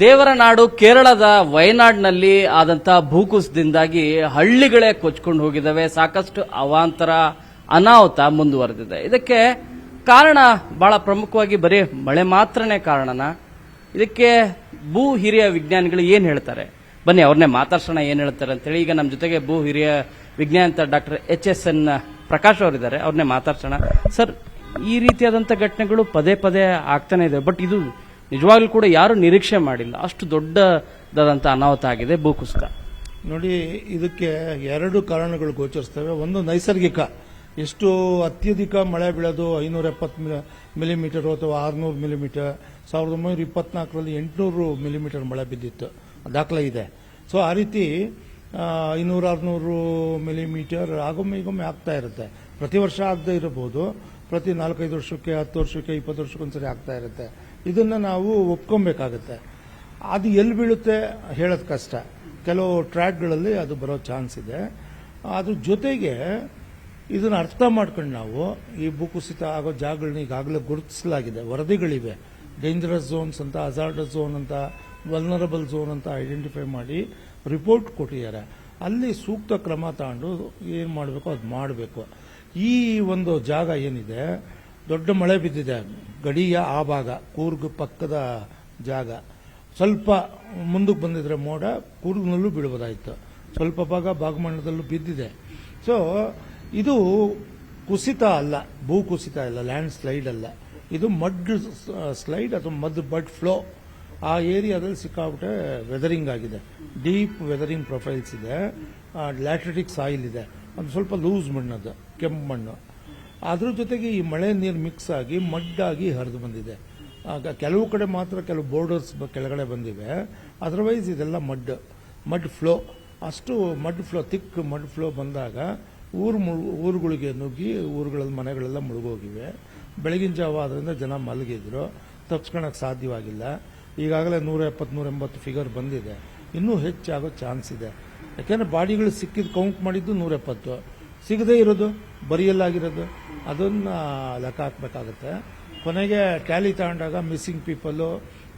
ದೇವರ ನಾಡು ಕೇರಳದ ವಯನಾಡ್ನಲ್ಲಿ ಆದಂತಹ ಭೂಕುಸಿತದಿಂದಾಗಿ ಹಳ್ಳಿಗಳೇ ಕೊಚ್ಕೊಂಡು ಹೋಗಿದ್ದಾವೆ. ಸಾಕಷ್ಟು ಅವಾಂತರ, ಅನಾಹುತ ಮುಂದುವರೆದಿದೆ. ಇದಕ್ಕೆ ಕಾರಣ ಬಹಳ ಪ್ರಮುಖವಾಗಿ ಬರೀ ಮಳೆ ಮಾತ್ರನೇ ಕಾರಣನ. ಇದಕ್ಕೆ ಭೂ ಹಿರಿಯ ವಿಜ್ಞಾನಿಗಳು ಏನ್ ಹೇಳ್ತಾರೆ? ಬನ್ನಿ, ಅವ್ರನ್ನೇ ಮಾತಾಡ್ಸೋಣ ಏನ್ ಹೇಳ್ತಾರೆ ಅಂತೇಳಿ. ಈಗ ನಮ್ಮ ಜೊತೆಗೆ ಭೂ ಹಿರಿಯ ವಿಜ್ಞಾನ doctor H S N Prakash ಅವರಿದ್ದಾರೆ. ಅವ್ರನ್ನೇ ಮಾತಾಡ್ಸೋಣ. ಸರ್, ಈ ರೀತಿಯಾದಂಥ ಘಟನೆಗಳು ಪದೇ ಪದೇ ಆಗ್ತಾನೆ ಇದೆ. ಬಟ್ ಇದು ನಿಜವಾಗ್ಲೂ ಕೂಡ ಯಾರು ನಿರೀಕ್ಷೆ ಮಾಡಿಲ್ಲ. ಅಷ್ಟು ದೊಡ್ಡದಾದಂಥ ಅನಾಹುತ ಆಗಿದೆ ಭೂಕುಸಿತ. ನೋಡಿ, ಇದಕ್ಕೆ ಎರಡು ಕಾರಣಗಳು ಗೋಚರಿಸ್ತವೆ. ಒಂದು, ನೈಸರ್ಗಿಕ. ಎಷ್ಟು ಅತ್ಯಧಿಕ ಮಳೆ ಬೀಳೋದು ಐನೂರ ಎಪ್ಪತ್ತು ಮಿಲಿಮೀಟರ್ ಅಥವಾ ಆರುನೂರು ಮಿಲಿಮೀಟರ್ ಸಾವಿರದ ಒಂಬೈನೂರ ಇಪ್ಪತ್ನಾಲ್ಕರಲ್ಲಿ ಎಂಟುನೂರು ಮಿಲಿಮೀಟರ್ ಮಳೆ ಬಿದ್ದಿತ್ತು. ದಾಖಲೆ ಇದೆ. ಸೊ ಆ ರೀತಿ ಐನೂರು ಆರುನೂರು ಮಿಲಿಮೀಟರ್ ಆಗೊಮ್ಮೆ ಈಗೊಮ್ಮೆ ಆಗ್ತಾ ಇರುತ್ತೆ. ಪ್ರತಿ ವರ್ಷ ಆಗದೆ ಇರಬಹುದು. ಪ್ರತಿ ನಾಲ್ಕೈದು ವರ್ಷಕ್ಕೆ, ಹತ್ತು ವರ್ಷಕ್ಕೆ, ಇಪ್ಪತ್ತು ವರ್ಷಕ್ಕೊಂದ್ಸರಿ ಆಗ್ತಾ ಇರುತ್ತೆ. ಇದನ್ನ ನಾವು ಒಪ್ಕೊಬೇಕಾಗತ್ತೆ. ಅದು ಎಲ್ಲಿ ಬೀಳುತ್ತೆ ಹೇಳೋದು ಕಷ್ಟ. ಕೆಲವು ಟ್ರ್ಯಾಕ್ಗಳಲ್ಲಿ ಅದು ಬರೋ ಚಾನ್ಸ್ ಇದೆ. ಅದ್ರ ಜೊತೆಗೆ ಇದನ್ನು ಅರ್ಥ ಮಾಡ್ಕೊಂಡು ನಾವು ಈ ಭೂಕುಸಿತ ಆಗೋ ಜಾಗಗಳನ್ನ ಈಗಾಗಲೇ ಗುರುತಿಸಲಾಗಿದೆ. ವರದಿಗಳಿವೆ. ಡೇಂಜರಸ್ ಝೋನ್ಸ್ ಅಂತ ಅಜಾರ್ಡಸ್ ಝೋನ್ ಅಂತ ವಲ್ನರಬಲ್ ಝೋನ್ ಅಂತ ಐಡೆಂಟಿಫೈ ಮಾಡಿ ರಿಪೋರ್ಟ್ ಕೊಟ್ಟಿದ್ದಾರೆ. ಅಲ್ಲಿ ಸೂಕ್ತ ಕ್ರಮ ತಗೊಂಡು ಏನು ಮಾಡಬೇಕು ಅದು ಮಾಡಬೇಕು. ಈ ಒಂದು ಜಾಗ ಏನಿದೆ ದೊಡ್ಡ ಮಳೆ ಬಿದ್ದಿದೆ. ಗಡಿಯ ಆ ಭಾಗ, ಕೂರ್ಗ್ ಪಕ್ಕದ ಜಾಗ. ಸ್ವಲ್ಪ ಮುಂದಕ್ಕೆ ಬಂದಿದ್ರೆ ಮೋಡ ಕೂರ್ಗ್ನಲ್ಲೂ ಬೀಳ್ಬೋದಾಯ್ತು. ಸ್ವಲ್ಪ ಭಾಗ ಭಾಗಮಂಡಲದಲ್ಲೂ ಬಿದ್ದಿದೆ. ಸೊ ಇದು ಕುಸಿತ ಅಲ್ಲ ಭೂ ಕುಸಿತ ಅಲ್ಲ ಲ್ಯಾಂಡ್ ಸ್ಲೈಡ್ ಅಲ್ಲ. ಇದು ಮಡ್ ಸ್ಲೈಡ್ ಅಥವಾ ಮದ್ ಬಡ್ ಫ್ಲೋ ಆ ಏರಿಯಾದಲ್ಲಿ ಸಿಕ್ಕಾಬಿಟ್ಟೆ ವೆದರಿಂಗ್ ಆಗಿದೆ. ಡೀಪ್ ವೆದರಿಂಗ್ ಪ್ರೊಫೈಲ್ಸ್ ಇದೆ. ಲ್ಯಾಟ್ರಿಟಿಕ್ ಸಾಯಿಲ್ ಇದೆ. ಒಂದು ಸ್ವಲ್ಪ ಲೂಸ್ ಮಣ್ಣದು, ಕೆಂಪು ಮಣ್ಣು. ಅದ್ರ ಜೊತೆಗೆ ಈ ಮಳೆ ನೀರು ಮಿಕ್ಸ್ ಆಗಿ ಮಡ್ಡಾಗಿ ಹರಿದು ಬಂದಿದೆ. ಆಗ ಕೆಲವು ಕಡೆ ಮಾತ್ರ ಕೆಲವು ಬೋರ್ಡರ್ಸ್ ಕೆಳಗಡೆ ಬಂದಿವೆ. ಅದರ್ವೈಸ್ ಇದೆಲ್ಲ ಮಡ್ ಮಡ್ ಫ್ಲೋ ಅಷ್ಟು mud flow thick mud flow ಬಂದಾಗ ಊರು ಮುಳ್- ಊರುಗಳಿಗೆ ನುಗ್ಗಿ ಊರುಗಳಲ್ಲಿ ಮನೆಗಳೆಲ್ಲ ಮುಳುಗೋಗಿವೆ. ಬೆಳಗಿನ ಜಾವ ಆದ್ದರಿಂದ ಜನ ಮಲಗಿದ್ರು. ತಪ್ಸ್ಕೊಳಕ್ ಸಾಧ್ಯವಾಗಿಲ್ಲ. ಈಗಾಗಲೇ ನೂರ ಎಪ್ಪತ್ತು ನೂರ ಎಂಬತ್ತು ಫಿಗರ್ ಬಂದಿದೆ. ಇನ್ನೂ ಹೆಚ್ಚಾಗೋ ಚಾನ್ಸ್ ಇದೆ. ಯಾಕೆಂದರೆ ಬಾಡಿಗಳು ಸಿಕ್ಕಿದ್ದು ಕೌಂಟ್ ಮಾಡಿದ್ದು ನೂರ ಎಪ್ಪತ್ತು ಸಿಗದೇ ಇರೋದು? ಬರಿಯಲ್ಲಾಗಿರೋದು, ಅದನ್ನ ಲೆಕ್ಕ ಹಾಕ್ಬೇಕಾಗತ್ತೆ. ಕೊನೆಗೆ ಟ್ಯಾಲಿ ತಗೊಂಡಾಗ ಮಿಸ್ಸಿಂಗ್ ಪೀಪಲ್ಲು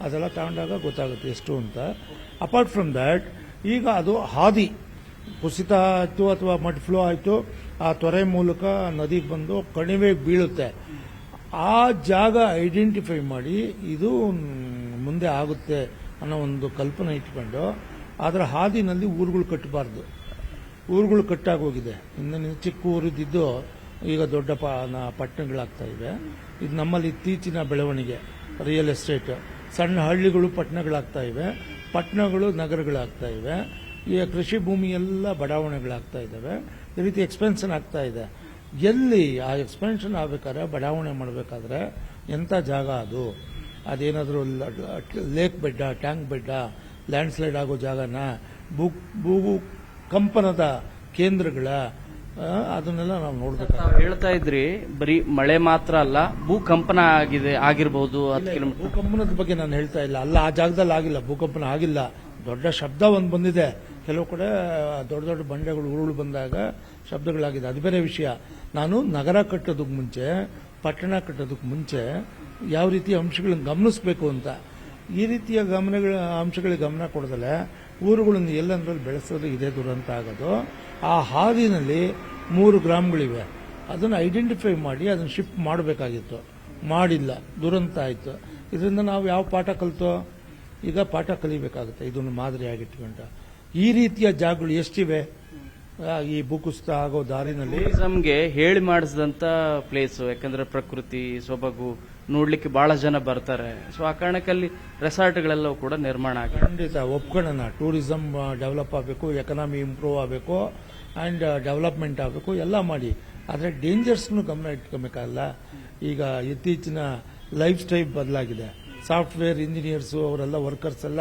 ಅದೆಲ್ಲ ತಗೊಂಡಾಗ ಗೊತ್ತಾಗುತ್ತೆ ಎಷ್ಟು ಅಂತ. ಅಪಾರ್ಟ್ ಫ್ರಮ್ ದ್ಯಾಟ್, ಈಗ ಅದು ಹಾದಿ, ಕುಸಿತ ಆಯಿತು ಅಥವಾ ಮಡ್ ಫ್ಲೋ ಆಯಿತು, ಆ ತೊರೆ ಮೂಲಕ ನದಿಗೆ ಬಂದು ಕಣಿವೆ ಬೀಳುತ್ತೆ. ಆ ಜಾಗ ಐಡೆಂಟಿಫೈ ಮಾಡಿ ಇದು ಮುಂದೆ ಆಗುತ್ತೆ ಅನ್ನೋ ಒಂದು ಕಲ್ಪನೆ ಇಟ್ಕೊಂಡು ಅದರ ಹಾದಿನಲ್ಲಿ ಊರುಗಳು ಕಟ್ಟಬಾರ್ದು. ಊರುಗಳು ಕಟ್ಟಾಗೋಗಿದೆ. ಇನ್ನು ಚಿಕ್ಕ ಊರಿದ್ದು ಈಗ ದೊಡ್ಡ ಪಟ್ಟಣಗಳಾಗ್ತಾ ಇವೆ. ಇದು ನಮ್ಮಲ್ಲಿ ಇತ್ತೀಚಿನ ಬೆಳವಣಿಗೆ ರಿಯಲ್ ಎಸ್ಟೇಟ್ ಸಣ್ಣ ಹಳ್ಳಿಗಳು ಪಟ್ಟಣಗಳಾಗ್ತಾ ಇವೆ. ಪಟ್ಟಣಗಳು ನಗರಗಳಾಗ್ತಾ ಇವೆ. ಈಗ ಕೃಷಿ ಭೂಮಿ ಎಲ್ಲ ಬಡಾವಣೆಗಳಾಗ್ತಾ ಇದ್ದಾವೆ. ಈ ರೀತಿ ಎಕ್ಸ್ಪೆನ್ಷನ್ ಆಗ್ತಾ ಇದೆ. ಎಲ್ಲಿ ಆ ಎಕ್ಸ್ಪೆನ್ಷನ್ ಆಗಬೇಕಾದ್ರೆ, ಬಡಾವಣೆ ಮಾಡಬೇಕಾದ್ರೆ ಎಂಥ ಜಾಗ ಅದು? ಅದೇನಾದರೂ lake bed tank bed landslide ಆಗೋ ಜಾಗನ? ಭೂ ಭೂ ಕಂಪನದ ಕೇಂದ್ರಗಳ ಅದನ್ನೆಲ್ಲ ನಾವು ನೋಡ್ಬೇಕು. ಹೇಳ್ತಾ ಇದ್ರಿ ಬರೀ ಮಳೆ ಮಾತ್ರ ಅಲ್ಲ ಭೂಕಂಪನ ಆಗಿದೆ ಆಗಿರಬಹುದು ಭೂಕಂಪನದ ಬಗ್ಗೆ ನಾನು ಹೇಳ್ತಾ ಇಲ್ಲ. ಅಲ್ಲ ಆ ಜಾಗದಲ್ಲಿ ಆಗಿಲ್ಲ ಭೂಕಂಪನ ಆಗಿಲ್ಲ. ದೊಡ್ಡ ಶಬ್ದ ಒಂದು ಬಂದಿದೆ. ಕೆಲವು ಕಡೆ ದೊಡ್ಡ ದೊಡ್ಡ ಬಂಡೆಗಳು ಉರುಳು ಬಂದಾಗ ಶಬ್ದಗಳಾಗಿದೆ. ಅದು ಬೇರೆ ವಿಷಯ. ನಾನು ನಗರ ಕಟ್ಟೋದಕ್ಕೆ ಮುಂಚೆ ಪಟ್ಟಣ ಕಟ್ಟೋದಕ್ಕೆ ಮುಂಚೆ ಯಾವ ರೀತಿಯ ಅಂಶಗಳನ್ನು ಗಮನಿಸಬೇಕು ಅಂತ. ಈ ರೀತಿಯ ಗಮನಗಳ ಅಂಶಗಳಿಗೆ ಗಮನ ಕೊಡದಲೆ ಊರುಗಳನ್ನು ಎಲ್ಲಂದ್ರಲ್ಲಿ ಬೆಳೆಸೋದು ಇದೇ ದುರಂತ ಆಗೋದು. ಆ ಹಾದಿನಲ್ಲಿ ಮೂರು ಗ್ರಾಮಗಳಿವೆ. ಅದನ್ನು ಐಡೆಂಟಿಫೈ ಮಾಡಿ, ಅದನ್ನು ಶಿಫ್ಟ್ ಮಾಡಬೇಕಾಗಿತ್ತು. ಮಾಡಿಲ್ಲ. ದುರಂತ ಆಯಿತು. ಇದರಿಂದ ನಾವು ಯಾವ ಪಾಠ ಕಲಿತೋ? ಈಗ ಪಾಠ ಕಲಿಬೇಕಾಗುತ್ತೆ. ಇದನ್ನು ಮಾದರಿಯಾಗಿಟ್ಕೊಂಡು ಈ ರೀತಿಯ ಜಾಗಗಳು ಎಷ್ಟಿವೆ? ಈ ಭೂಕುಸಿತ ಆಗೋ ದಾರಿನಲ್ಲಿ ನಮಗೆ ಹೇಳಿ ಮಾಡಿಸಿದಂತ ಪ್ಲೇಸ್ ಯಾಕಂದ್ರೆ ಪ್ರಕೃತಿ, ಸೊಬಗು ನೋಡ್ಲಿಕ್ಕೆ ಬಹಳ ಜನ ಬರ್ತಾರೆ. ಸೊ ಆ ಕಾರಣಕ್ಕೆ ಅಲ್ಲಿ ರೆಸಾರ್ಟ್ಗಳೆಲ್ಲವೂ ಕೂಡ ನಿರ್ಮಾಣ ಆಗಿದೆ. ಖಂಡಿತ, ಒಪ್ಕೊಳ್ಳೋಣ. ಟೂರಿಸಂ ಡೆವಲಪ್ ಆಗಬೇಕು ಎಕನಾಮಿ ಇಂಪ್ರೂವ್ ಆಗಬೇಕು ಆ್ಯಂಡ್ ಡೆವಲಪ್ಮೆಂಟ್ ಆಗಬೇಕು, ಎಲ್ಲ ಮಾಡಿ. ಆದರೆ ಡೇಂಜರ್ಸ್ನು ಗಮನ ಇಟ್ಕೊಬೇಕಲ್ಲ ಈಗ ಇತ್ತೀಚಿನ ಲೈಫ್ ಸ್ಟೈಲ್ ಬದಲಾಗಿದೆ. ಸಾಫ್ಟ್ವೇರ್ ಇಂಜಿನಿಯರ್ಸು ಅವರೆಲ್ಲ ವರ್ಕರ್ಸ್ ಎಲ್ಲ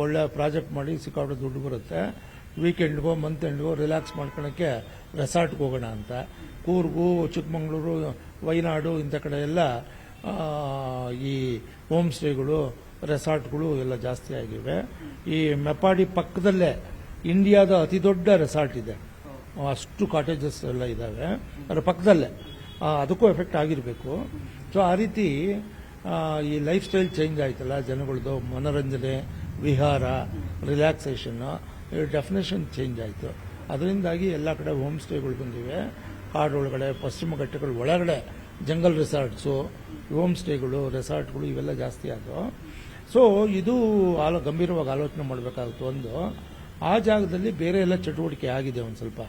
ಒಳ್ಳೆ ಪ್ರಾಜೆಕ್ಟ್ ಮಾಡಿ ಸಿಕ್ಕಾಪಟ್ಟೆ ದುಡ್ಡು ಬರುತ್ತೆ. ವೀಕೆಂಡ್ಗೋ ಮಂತ್ ಎಂಡ್ಗೋ ರಿಲ್ಯಾಕ್ಸ್ ಮಾಡ್ಕೊಳಕ್ಕೆ ರೆಸಾರ್ಟ್ಗೆ ಹೋಗೋಣ ಅಂತ. ಕೂರ್ಗು, ಚಿಕ್ಕಮಗಳೂರು ವಯನಾಡು ಇಂಥ ಕಡೆ ಎಲ್ಲ ಈ ಹೋಮ್ ಸ್ಟೇಗಳು ರೆಸಾರ್ಟ್ಗಳು ಎಲ್ಲ ಜಾಸ್ತಿ ಆಗಿವೆ. ಈ ಮೆಪಾಡಿ ಪಕ್ಕದಲ್ಲೇ ಇಂಡಿಯಾದ ಅತಿ ದೊಡ್ಡ ರೆಸಾರ್ಟ್ ಇದೆ. ಅಷ್ಟು ಕಾಟೇಜಸ್ ಎಲ್ಲ ಇದ್ದಾವೆ ಅದರ ಪಕ್ಕದಲ್ಲೇ. ಅದಕ್ಕೂ ಎಫೆಕ್ಟ್ ಆಗಿರಬೇಕು. ಸೊ ಆ ರೀತಿ ಈ ಲೈಫ್ ಸ್ಟೈಲ್ ಚೇಂಜ್ ಆಯ್ತಲ್ಲ ಜನಗಳದ್ದು ಮನೋರಂಜನೆ, ವಿಹಾರ, ರಿಲ್ಯಾಕ್ಸೇಷನ್ ಡೆಫಿನೇಷನ್ ಚೇಂಜ್ ಆಯಿತು. ಅದರಿಂದಾಗಿ ಎಲ್ಲ ಕಡೆ ಹೋಮ್ ಸ್ಟೇಗಳು ಬಂದಿವೆ. ಕಾಡೊಳಗಡೆ, ಪಶ್ಚಿಮ ಘಟ್ಟಗಳ ಒಳಗಡೆ, ಜಂಗಲ್ ರೆಸಾರ್ಟ್ಸು ಹೋಮ್ ಸ್ಟೇಗಳು, ರೆಸಾರ್ಟ್ಗಳು ಇವೆಲ್ಲ ಜಾಸ್ತಿ ಆದವು. ಸೊ ಇದು ಆಲೋ, ಗಂಭೀರವಾಗಿ ಆಲೋಚನೆ ಮಾಡಬೇಕಾಗುತ್ತೆ. ಒಂದು, ಆ ಜಾಗದಲ್ಲಿ ಬೇರೆ ಎಲ್ಲ ಚಟುವಟಿಕೆ ಆಗಿದೆ ಒಂದು ಸ್ವಲ್ಪ.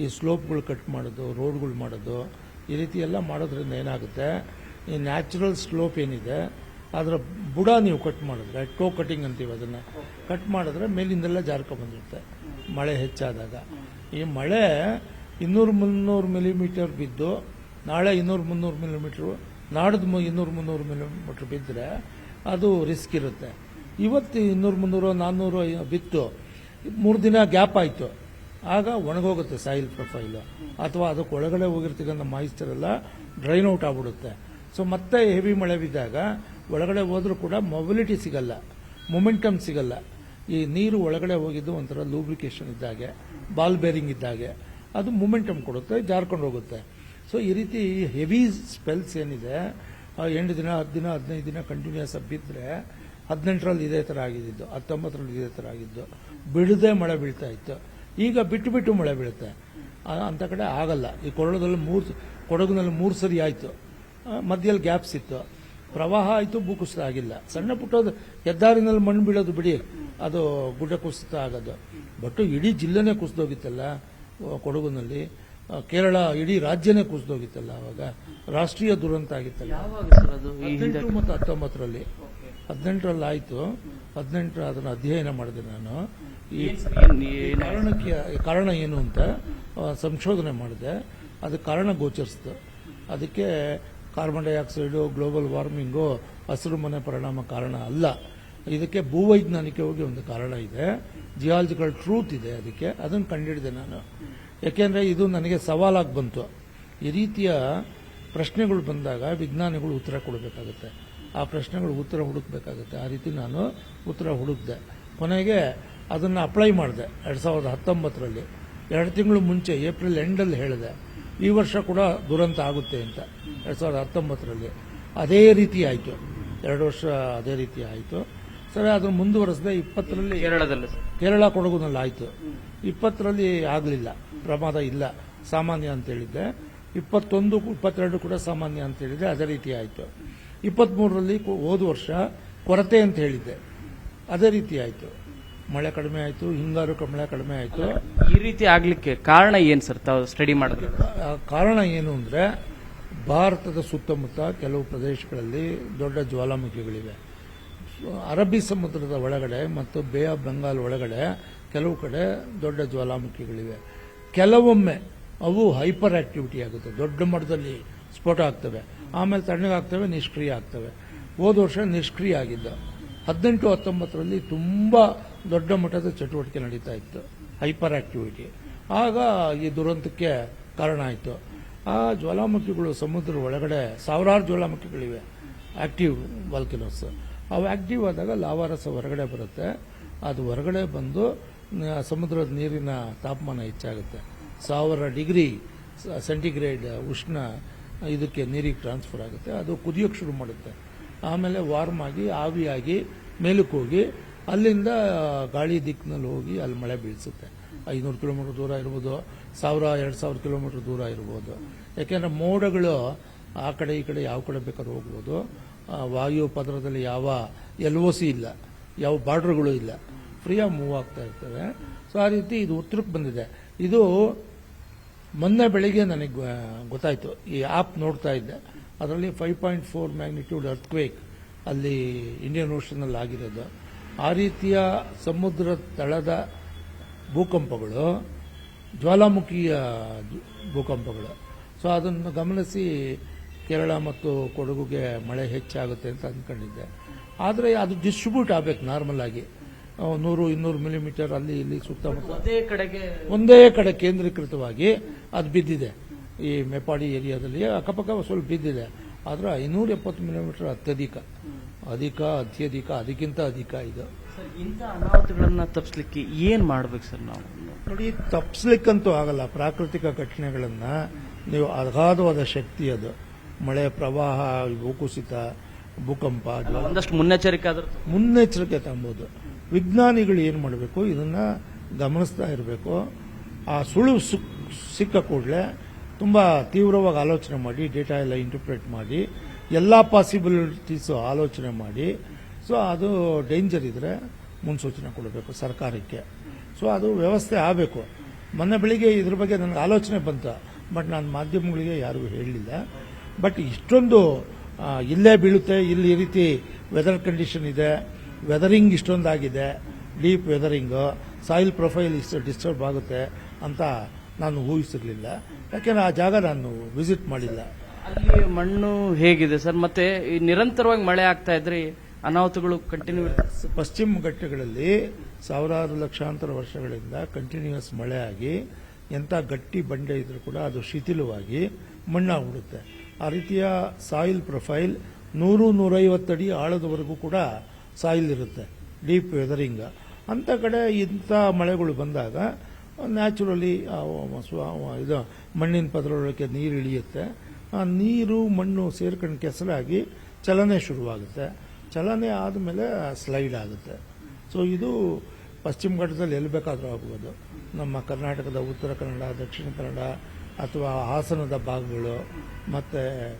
ಈ ಸ್ಲೋಪ್ಗಳು ಕಟ್ ಮಾಡೋದು, ರೋಡ್ಗಳು ಮಾಡೋದು, ಈ ರೀತಿ ಎಲ್ಲ ಮಾಡೋದ್ರಿಂದ ಏನಾಗುತ್ತೆ? ಈ ನ್ಯಾಚುರಲ್ ಸ್ಲೋಪ್ ಏನಿದೆ, ಅದರ ಬುಡ ನೀವು ಕಟ್ ಮಾಡಿದ್ರೆ, ಟೋ ಕಟಿಂಗ್ ಅಂತೀವಿ ಅದನ್ನು, ಕಟ್ ಮಾಡಿದ್ರೆ ಮೇಲಿಂದೆಲ್ಲ ಜಾರ್ಕೊ ಬಂದಿರುತ್ತೆ, ಮಳೆ ಹೆಚ್ಚಾದಾಗ. ಈ ಮಳೆ ಇನ್ನೂರು ಮುನ್ನೂರು ಮಿಲಿಮೀಟರ್ ಬಿದ್ದು, ನಾಳೆ ಇನ್ನೂರು ಮುನ್ನೂರು ಮಿಲಿಮೀಟರ್ ನಾಡ್ದು ಇನ್ನೂರು ಮುನ್ನೂರು ಮಿಲಿಮೀಟರ್ ಬಿದ್ದರೆ ಅದು ರಿಸ್ಕ್ ಇರುತ್ತೆ. ಇವತ್ತು ಇನ್ನೂರು ಮುನ್ನೂರು, ನಾನ್ನೂರು ಬಿತ್ತು. ಮೂರು ದಿನ ಗ್ಯಾಪ್ ಆಯಿತು. ಆಗ ಒಣಗೋಗುತ್ತೆ ಸಾಯಿಲ್ ಪ್ರೊಫೈಲು. ಅಥವಾ ಅದಕ್ಕೆ ಒಳಗಡೆ ಹೋಗಿರ್ತಕ್ಕಂಥ ಮಾಯಿಸ್ಚರ್ ಎಲ್ಲ ಡ್ರೈನ್ ಔಟ್ ಆಗ್ಬಿಡುತ್ತೆ. ಸೊ ಮತ್ತೆ ಹೆವಿ ಮಳೆ ಬಿದ್ದಾಗ ಒಳಗಡೆ ಹೋದರೂ ಕೂಡ ಮೊಬಿಲಿಟಿ ಸಿಗಲ್ಲ. ಮೊಮೆಂಟಮ್ ಸಿಗಲ್ಲ. ಈ ನೀರು ಒಳಗಡೆ ಹೋಗಿದ್ದು ಒಂಥರ ಲೂಬ್ರಿಕೇಶನ್ ಇದ್ದಾಗೆ ಬಾಲ್ ಬೇರಿಂಗ್ ಇದ್ದಾಗೆ. ಅದು ಮೊಮೆಂಟಮ್ ಕೊಡುತ್ತೆ, ಜಾರ್ಕೊಂಡು ಹೋಗುತ್ತೆ. ಸೊ ಈ ರೀತಿ ಹೆವಿ ಸ್ಪೆಲ್ಸ್ ಏನಿದೆ ಎಂಟು ದಿನ, ಹತ್ತು ದಿನ, ಹದಿನೈದು ದಿನ ಕಂಟಿನ್ಯೂಸ್ ಆಗಿ ಬಿದ್ದರೆ ಹದಿನೆಂಟರಲ್ಲಿ ಇದೇ ಥರ ಆಗಿದ್ದು, ಹತ್ತೊಂಬತ್ತರಲ್ಲಿ ಇದೇ ಥರ ಆಗಿದ್ದು, ಬಿಡದೆ ಮಳೆ ಬೀಳ್ತಾ ಇತ್ತು. ಈಗ ಬಿಟ್ಟು ಬಿಟ್ಟು ಮಳೆ ಬೀಳುತ್ತೆ. ಅಂಥ ಕಡೆ ಆಗಲ್ಲ. ಈ ಕೊಡಗದಲ್ಲಿ ಮೂರು ಕೊಡಗಿನಲ್ಲಿ ಮೂರು ಸರಿ ಆಯಿತು. ಮಧ್ಯದಲ್ಲಿ ಗ್ಯಾಪ್ಸ್ ಇತ್ತು. ಪ್ರವಾಹ ಆಯಿತು ಭೂಕುಸಿತ ಆಗಿಲ್ಲ. ಸಣ್ಣ ಪುಟ್ಟದು ಹೆದ್ದಾರಿನಲ್ಲಿ ಮಣ್ಣು ಬೀಳೋದು ಬಿಡಿ, ಅದು ಗುಡ್ಡ ಕುಸಿತ ಆಗೋದು. ಬಟ್ ಇಡೀ ಜಿಲ್ಲೆನೇ ಕುಸಿದೋಗಿತ್ತಲ್ಲ ಕೊಡಗಿನಲ್ಲಿ. ಕೇರಳ ಇಡೀ ರಾಜ್ಯನೇ ಕುಸಿದೋಗಿತ್ತಲ್ಲ ಅವಾಗ. ರಾಷ್ಟ್ರೀಯ ದುರಂತ ಆಗಿತ್ತಲ್ಲ. ಹದಿನೆಂಟು ಮತ್ತು ಹತ್ತೊಂಬತ್ತರಲ್ಲಿ. ಹದಿನೆಂಟರಲ್ಲಿ ಆಯಿತು. ಹದಿನೆಂಟರ ಅದನ್ನು ಅಧ್ಯಯನ ಮಾಡಿದೆ ನಾನು. ಈ ಕಾರಣಕ್ಕೆ ಕಾರಣ ಏನು ಅಂತ ಸಂಶೋಧನೆ ಮಾಡಿದೆ. ಅದು ಕಾರಣ ಗೋಚರಿಸ್ತು. ಅದಕ್ಕೆ ಕಾರ್ಬನ್ ಡೈಆಕ್ಸೈಡು ಗ್ಲೋಬಲ್ ವಾರ್ಮಿಂಗು ಹಸಿರು ಮನೆ ಪರಿಣಾಮ ಕಾರಣ ಅಲ್ಲ. ಇದಕ್ಕೆ ಭೂವೈಜ್ಞಾನಿಕವಾಗಿ ಒಂದು ಕಾರಣ ಇದೆ. ಜಿಯಾಲಜಿಕಲ್ ಟ್ರೂತ್ ಇದೆ ಅದಕ್ಕೆ. ಅದನ್ನು ಕಂಡುಹಿಡಿದೆ ನಾನು. ಯಾಕೆಂದ್ರೆ ಇದು ನನಗೆ ಸವಾಲಾಗಿ ಬಂತು. ಈ ರೀತಿಯ ಪ್ರಶ್ನೆಗಳು ಬಂದಾಗ ವಿಜ್ಞಾನಿಗಳು ಉತ್ತರ ಕೊಡಬೇಕಾಗುತ್ತೆ. ಆ ಪ್ರಶ್ನೆಗಳು ಉತ್ತರ ಹುಡುಕಬೇಕಾಗುತ್ತೆ. ಆ ರೀತಿ ನಾನು ಉತ್ತರ ಹುಡುಕ್ದೆ. ಕೊನೆಗೆ ಅದನ್ನು ಅಪ್ಲೈ ಮಾಡಿದೆ ಎರಡು ಸಾವಿರದ ಹತ್ತೊಂಬತ್ತರಲ್ಲಿ. ಎರಡು ತಿಂಗಳು ಮುಂಚೆ ಏಪ್ರಿಲ್ ಎಂಡಲ್ಲಿ ಹೇಳಿದೆ ಈ ವರ್ಷ ಕೂಡ ದುರಂತ ಆಗುತ್ತೆ ಅಂತ. ಎರಡು ಸಾವಿರದ ಹತ್ತೊಂಬತ್ತರಲ್ಲಿ. ಅದೇ ರೀತಿ ಆಯಿತು. ಎರಡು ವರ್ಷ ಅದೇ ರೀತಿ ಆಯಿತು. ಸರಿ ಅದನ್ನು ಮುಂದುವರೆಸದೆ ಇಪ್ಪತ್ತರಲ್ಲಿ ಕೇರಳದಲ್ಲಿ ಕೇರಳ ಕೊಡಗುನಲ್ಲಿ ಆಯಿತು. ಇಪ್ಪತ್ತರಲ್ಲಿ ಆಗಲಿಲ್ಲ. ಪ್ರಮಾದ ಇಲ್ಲ. ಸಾಮಾನ್ಯ ಅಂತ ಹೇಳಿದ್ದೆ. ಇಪ್ಪತ್ತೊಂದು ಇಪ್ಪತ್ತೆರಡು ಕೂಡ ಸಾಮಾನ್ಯ ಅಂತ ಹೇಳಿದ್ದೆ. ಅದೇ ರೀತಿ ಆಯಿತು. ಇಪ್ಪತ್ತ್ಮೂರರಲ್ಲಿ ಹೋದ ವರ್ಷ ಕೊರತೆ ಅಂತ ಹೇಳಿದ್ದೆ. ಅದೇ ರೀತಿ ಆಯಿತು. ಮಳೆ ಕಡಿಮೆ ಆಯಿತು. ಹಿಂಗಾರು ಮಳೆ ಕಡಿಮೆ ಆಯಿತು. ಈ ರೀತಿ ಆಗಲಿಕ್ಕೆ ಕಾರಣ ಏನು ಸರ್ ತಾವು ಸ್ಟಡಿ ಮಾಡಿದ್ರೆ? ಕಾರಣ ಏನು ಅಂದರೆ ಭಾರತದ ಸುತ್ತಮುತ್ತ ಕೆಲವು ಪ್ರದೇಶಗಳಲ್ಲಿ ದೊಡ್ಡ ಜ್ವಾಲಾಮುಖಿಗಳಿವೆ. ಅರಬ್ಬಿ ಸಮುದ್ರದ ಒಳಗಡೆ ಮತ್ತು ಬೇ ಆಫ್ ಬೆಂಗಾಲ್ ಒಳಗಡೆ ಕೆಲವು ಕಡೆ ದೊಡ್ಡ ಜ್ವಾಲಾಮುಖಿಗಳಿವೆ. ಕೆಲವೊಮ್ಮೆ ಅವು ಹೈಪರ್ ಆಕ್ಟಿವಿಟಿ ಆಗುತ್ತೆ. ದೊಡ್ಡ ಮಟ್ಟದಲ್ಲಿ ಸ್ಫೋಟ ಆಗ್ತವೆ. ಆಮೇಲೆ ತಣ್ಣಗಾಗ್ತವೆ ನಿಷ್ಕ್ರಿಯ ಆಗ್ತವೆ. ಹೋದ ವರ್ಷ ನಿಷ್ಕ್ರಿಯ ಆಗಿದ್ದ. ಹದಿನೆಂಟು ಹತ್ತೊಂಬತ್ತರಲ್ಲಿ ತುಂಬ ದೊಡ್ಡ ಮಟ್ಟದ ಚಟುವಟಿಕೆ ನಡೀತಾ ಇತ್ತು. Hyperactivity. ಆಗ ಈ ದುರಂತಕ್ಕೆ ಕಾರಣ ಆಯಿತು. ಆ ಜ್ವಾಲಾಮುಖಿಗಳು ಸಮುದ್ರ ಒಳಗಡೆ ಸಾವಿರಾರು ಜ್ವಾಲಾಮುಖಿಗಳಿವೆ. ಆಕ್ಟಿವ್ ವಾಲ್ಕಿನೋಸ್. ಅವು ಆಕ್ಟಿವ್ ಆದಾಗ ಲಾವಾರಸ ಹೊರಗಡೆ ಬರುತ್ತೆ. ಅದು ಹೊರಗಡೆ ಬಂದು ಸಮುದ್ರದ ನೀರಿನ ತಾಪಮಾನ ಹೆಚ್ಚಾಗುತ್ತೆ. ಸಾವಿರ ಡಿಗ್ರಿ ಸೆಂಟಿಗ್ರೇಡ್ ಉಷ್ಣ ಇದಕ್ಕೆ ನೀರಿಗೆ ಟ್ರಾನ್ಸ್ಫರ್ ಆಗುತ್ತೆ. ಅದು ಕುದಿಯೋಕ್ಕೆ ಶುರು ಮಾಡುತ್ತೆ. ಆಮೇಲೆ ವಾರ್ಮ್ ಆಗಿ, ಆವಿಯಾಗಿ ಮೇಲಕ್ಕೆ ಹೋಗಿ, ಅಲ್ಲಿಂದ ಗಾಳಿ ದಿಕ್ಕಿನಲ್ಲಿ ಹೋಗಿ ಅಲ್ಲಿ ಮಳೆ ಬೀಳಿಸುತ್ತೆ. ಐನೂರು ಕಿಲೋಮೀಟರ್ ದೂರ ಇರ್ಬೋದು, ಸಾವಿರ, ಎರಡು ಸಾವಿರ ಕಿಲೋಮೀಟರ್ ದೂರ ಇರ್ಬೋದು. ಯಾಕೆಂದರೆ ಮೋಡಗಳು ಆ ಕಡೆ ಈ ಕಡೆ ಯಾವ ಕಡೆ ಬೇಕಾದ್ರೂ ಹೋಗ್ಬೋದು. ವಾಯು ಪದರದಲ್ಲಿ ಯಾವ ಎಲ್ ಒ ಸಿ ಇಲ್ಲ, ಯಾವ ಬಾರ್ಡ್ರ್ಗಳು ಇಲ್ಲ. ಫ್ರೀಯಾಗಿ ಮೂವ್ ಆಗ್ತಾ ಇರ್ತವೆ. ಸೊ ಆ ರೀತಿ ಇದು ಉತ್ತರಕ್ಕೆ ಬಂದಿದೆ. ಇದು ಮೊನ್ನೆ ಬೆಳಿಗ್ಗೆ ನನಗೆ ಗೊತ್ತಾಯಿತು. ಈ ಆ್ಯಪ್ ನೋಡ್ತಾ ಇದ್ದೆ. ಅದರಲ್ಲಿ five point four magnitude earthquake ಅಲ್ಲಿ ಇಂಡಿಯನ್ ಓಷನಲ್ಲಿ ಆಗಿರೋದು. ಆ ರೀತಿಯ ಸಮುದ್ರ ತಳದ ಭೂಕಂಪಗಳು, ಜ್ವಾಲಾಮುಖಿಯ ಭೂಕಂಪಗಳು. ಸೊ ಅದನ್ನು ಗಮನಿಸಿ ಕೇರಳ ಮತ್ತು ಕೊಡಗುಗೆ ಮಳೆ ಹೆಚ್ಚಾಗುತ್ತೆ ಅಂತ ಅಂದ್ಕೊಂಡಿದ್ದೆ ಆದರೆ ಅದು ಡಿಸ್ಟ್ರಿಬ್ಯೂಟ್ ಆಗಬೇಕು ನಾರ್ಮಲ್ ಆಗಿ. ನೂರು ಇನ್ನೂರು ಮಿಲಿಮೀಟರ್ ಅಲ್ಲಿ ಇಲ್ಲಿ ಸುತ್ತಮುತ್ತ ಒಂದೇ ಕಡೆಗೆ ಒಂದೇ ಕಡೆ ಕೇಂದ್ರೀಕೃತವಾಗಿ ಅದು ಬಿದ್ದಿದೆ. ಈ ಮೇಪಾಡಿ ಏರಿಯಾದಲ್ಲಿ ಅಕ್ಕಪಕ್ಕ ಸ್ವಲ್ಪ ಬಿದ್ದಿದೆ. ಆದ್ರೆ ಐನೂರ ಎಪ್ಪತ್ತು ಮಿಲಿಮೀಟರ್ ಅತ್ಯಧಿಕ. ಅಧಿಕ ಅತ್ಯಧಿಕ ಅದಕ್ಕಿಂತ ಅಧಿಕ ಇದು. ಇಂಥ ಅನಾಹುತಗಳನ್ನ ತಪ್ಪಿಸ್ಲಿಕ್ಕೆ ಏನ್ ಮಾಡ್ಬೇಕು ಸರ್ ನಾವು? ನೋಡಿ ತಪ್ಪಿಸ್ಲಿಕ್ಕಂತೂ ಆಗಲ್ಲ. ಪ್ರಾಕೃತಿಕ ಘಟನೆಗಳನ್ನ ನೀವು ಅಗಾಧವಾದ ಶಕ್ತಿ ಅದು. ಮಳೆ ಪ್ರವಾಹ ಭೂಕುಸಿತ ಭೂಕಂಪ ಒಂದಷ್ಟು ಮುನ್ನೆಚ್ಚರಿಕೆ ಆದ್ರೆ ಮುನ್ನೆಚ್ಚರಿಕೆ ತಗೊಬೋದು ವಿಜ್ಞಾನಿಗಳು ಏನು ಮಾಡಬೇಕು? ಇದನ್ನು ಗಮನಿಸ್ತಾ ಇರಬೇಕು. ಆ ಸುಳು ಸುಕ್- ಸಿಕ್ಕ ಕೂಡಲೇ ತುಂಬ ತೀವ್ರವಾಗಿ ಆಲೋಚನೆ ಮಾಡಿ, ಡೇಟಾ ಎಲ್ಲ ಇಂಟರ್ಪ್ರೇಟ್ ಮಾಡಿ, ಎಲ್ಲ ಪಾಸಿಬಿಲಿಟೀಸು ಆಲೋಚನೆ ಮಾಡಿ. ಸೊ ಅದು ಡೇಂಜರ್ ಇದ್ದರೆ ಮುನ್ಸೂಚನೆ ಕೊಡಬೇಕು ಸರ್ಕಾರಕ್ಕೆ. ಸೊ ಅದು ವ್ಯವಸ್ಥೆ ಆಗಬೇಕು. ಮೊನ್ನೆ ಬೆಳಿಗ್ಗೆ ಇದ್ರ ಬಗ್ಗೆ ನನಗೆ ಆಲೋಚನೆ ಬಂತು, ಬಟ್ ನಾನು ಮಾಧ್ಯಮಗಳಿಗೆ ಯಾರಿಗೂ ಹೇಳಲಿಲ್ಲ. ಬಟ್ ಇಷ್ಟೊಂದು ಇಲ್ಲೇ ಬೀಳುತ್ತೆ, ಇಲ್ಲಿ ಈ ರೀತಿ ವೆದರ್ ಕಂಡೀಷನ್ ಇದೆ ವೆದರಿಂಗ್ ಇಷ್ಟೊಂದಾಗಿದೆ ಡೀಪ್ ವೆದರಿಂಗು ಸಾಯಿಲ್ ಪ್ರೊಫೈಲ್ ಇಷ್ಟು ಡಿಸ್ಟರ್ಬ್ ಆಗುತ್ತೆ ಅಂತ ನಾನು ಊಹಿಸಿರ್ಲಿಲ್ಲ. ಯಾಕೆಂದ್ರೆ ಆ ಜಾಗ ನಾನು ವಿಸಿಟ್ ಮಾಡಿಲ್ಲ. ಅಲ್ಲಿ ಮಣ್ಣು ಹೇಗಿದೆ ಸರ್? ಮತ್ತೆ ಈ ನಿರಂತರವಾಗಿ ಮಳೆ ಆಗ್ತಾ ಇದ್ರೆ ಅನಾಹುತಗಳು ಕಂಟಿನ್ಯೂ ಪಶ್ಚಿಮ ಘಟ್ಟಗಳಲ್ಲಿ ಸಾವಿರಾರು ಲಕ್ಷಾಂತರ ವರ್ಷಗಳಿಂದ ಕಂಟಿನ್ಯೂಸ್ ಮಳೆ ಆಗಿ ಎಂಥ ಗಟ್ಟಿ ಬಂಡೆ ಇದ್ರೂ ಕೂಡ ಅದು ಶಿಥಿಲವಾಗಿ ಮಣ್ಣಾಗ್ಬಿಡುತ್ತೆ ಆ ರೀತಿಯ ಸಾಯಿಲ್ ಪ್ರೊಫೈಲ್ ನೂರು ನೂರೈವತ್ತು ಅಡಿ ಆಳದವರೆಗೂ ಕೂಡ ಸಾಯಿಲ್ ಇರುತ್ತೆ ಡೀಪ್ ವೆದರಿಂಗ ಅಂಥ ಕಡೆ ಇಂಥ ಮಳೆಗಳು ಬಂದಾಗ, ನ್ಯಾಚುರಲಿ ಇದು, ಮಣ್ಣಿನ ಪದರೊಳಕ್ಕೆ ನೀರು ಇಳಿಯುತ್ತೆ. ಆ, ನೀರು, ಮಣ್ಣು ಸೇರ್ಕೊಂಡು ಕೆಸರಾಗಿ ಚಲನೆ ಶುರುವಾಗುತ್ತೆ. ಚಲನೆ ಆದಮೇಲೆ ಸ್ಲೈಡ್ ಆಗುತ್ತೆ. ಸೊ, ಇದು ಪಶ್ಚಿಮ ಘಟ್ಟದಲ್ಲಿ ಎಲ್ಲಿ ಬೇಕಾದರೂ ಆಗ್ಬೋದು. ನಮ್ಮ ಕರ್ನಾಟಕದ ಉತ್ತರ ಕನ್ನಡ, ದಕ್ಷಿಣ ಕನ್ನಡ, ಅಥವಾ ಹಾಸನದ ಭಾಗಗಳು, ಮತ್ತು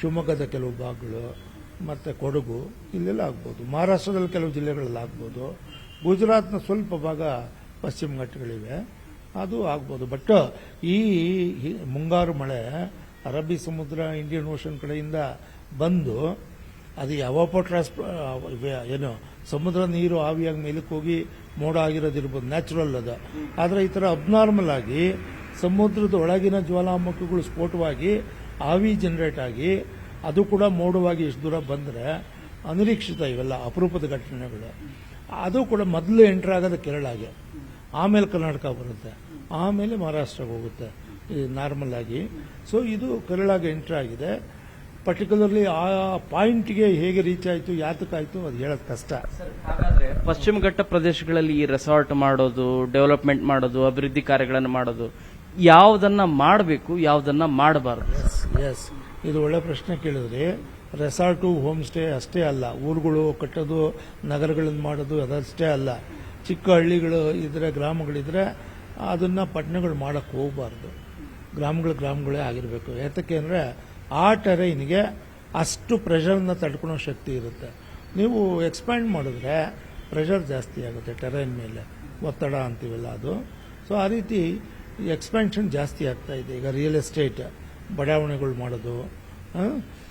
ಶಿವಮೊಗ್ಗದ ಕೆಲವು ಭಾಗಗಳು ಮತ್ತು ಕೊಡಗು, ಇಲ್ಲೆಲ್ಲ ಆಗ್ಬೋದು. ಮಹಾರಾಷ್ಟ್ರದಲ್ಲಿ ಕೆಲವು ಜಿಲ್ಲೆಗಳಲ್ಲಿ ಆಗ್ಬೋದು. ಗುಜರಾತ್ನ ಸ್ವಲ್ಪ ಭಾಗ ಪಶ್ಚಿಮ ಘಟ್ಟಗಳಿವೆ. ಅದು ಆಗ್ಬೋದು. ಬಟ್ ಈ ಮುಂಗಾರು ಮಳೆ ಅರಬ್ಬಿ ಸಮುದ್ರ ಇಂಡಿಯನ್ ಓಷನ್ ಕಡೆಯಿಂದ ಬಂದು ಅದು ಯಾವಪ್ಪ ಟ್ರಾನ್ಸ್ ಏನು, ಸಮುದ್ರ ನೀರು ಆವಿಯಾಗಿ ಮೇಲಕ್ಕೆ ಹೋಗಿ ಮೋಡ ಆಗಿರೋದಿರ್ಬೋದು. ನ್ಯಾಚುರಲ್ ಅದು. ಆದರೆ ಈ ಥರ ಅಬ್ನಾರ್ಮಲ್ ಆಗಿ ಸಮುದ್ರದ ಒಳಗಿನ ಜ್ವಾಲಾಮುಖಿಗಳು ಸ್ಫೋಟವಾಗಿ ಆವಿ ಜನರೇಟ್ ಆಗಿ ಅದು ಕೂಡ ಮೋಡವಾಗಿ ಇಷ್ಟು ದೂರ ಬಂದರೆ ಅನಿರೀಕ್ಷಿತ ಇವೆಲ್ಲ ಅಪರೂಪದ ಘಟನೆಗಳು. ಅದು ಕೂಡ ಮೊದಲು ಎಂಟ್ರ್ ಆಗೋದು ಕೇರಳಗೆ ಆಮೇಲೆ ಕರ್ನಾಟಕ ಬರುತ್ತೆ. ಆಮೇಲೆ ಮಹಾರಾಷ್ಟ್ರಕ್ಕೆ ಹೋಗುತ್ತೆ. ನಾರ್ಮಲ್ ಆಗಿ. ಸೊ ಇದು ಕೇರಳಗೆ ಎಂಟ್ರ್ ಆಗಿದೆ. ಪರ್ಟಿಕ್ಯುಲರ್ಲಿ ಆ ಪಾಯಿಂಟ್ಗೆ ಹೇಗೆ ರೀಚ್ ಆಯಿತು ಯಾತಕ್ಕಾಯಿತು ಅದು ಹೇಳೋದು ಕಷ್ಟ. ಹಾಗಾದ್ರೆ ಪಶ್ಚಿಮ ಘಟ್ಟ ಪ್ರದೇಶಗಳಲ್ಲಿ ಈ ರೆಸಾರ್ಟ್ ಮಾಡೋದು ಡೆವಲಪ್ಮೆಂಟ್ ಮಾಡೋದು ಅಭಿವೃದ್ಧಿ ಕಾರ್ಯಗಳನ್ನು ಮಾಡೋದು ಯಾವುದನ್ನ ಮಾಡಬೇಕು ಯಾವುದನ್ನ ಮಾಡಬಾರದು? ಎಸ್ ಎಸ್ ಇದು ಒಳ್ಳೆ ಪ್ರಶ್ನೆ ಕೇಳಿದ್ರಿ. ರೆಸಾರ್ಟು ಹೋಮ್ ಸ್ಟೇ ಅಷ್ಟೇ ಅಲ್ಲ. ಊರುಗಳು ಕಟ್ಟೋದು, ನಗರಗಳನ್ನು ಮಾಡೋದು ಅದಷ್ಟೇ ಅಲ್ಲ. ಚಿಕ್ಕ ಹಳ್ಳಿಗಳು ಇದ್ರೆ, ಗ್ರಾಮಗಳಿದ್ರೆ ಅದನ್ನು ಪಟ್ಟಣಗಳು ಮಾಡೋಕ್ಕೆ ಹೋಗಬಾರ್ದು. ಗ್ರಾಮಗಳು ಗ್ರಾಮಗಳೇ ಆಗಿರಬೇಕು. ಯಾತಕ್ಕೆ ಅಂದರೆ ಆ ಟೆರೈನ್ಗೆ ಅಷ್ಟು ಪ್ರೆಷರ್ನ ತಡ್ಕೊಳೋ ಶಕ್ತಿ ಇರುತ್ತೆ. ನೀವು ಎಕ್ಸ್ಪ್ಯಾಂಡ್ ಮಾಡಿದ್ರೆ ಪ್ರೆಷರ್ ಜಾಸ್ತಿ ಆಗುತ್ತೆ ಟೆರೈನ್ ಮೇಲೆ. ಒತ್ತಡ ಅಂತೀವಲ್ಲ ಅದು. ಸೊ ಆ ರೀತಿ ಎಕ್ಸ್ಪ್ಯಾನ್ಷನ್ ಜಾಸ್ತಿ ಆಗ್ತಾ ಇದೆ. ಈಗ ರಿಯಲ್ ಎಸ್ಟೇಟ್ ಬಡಾವಣೆಗಳು ಮಾಡೋದು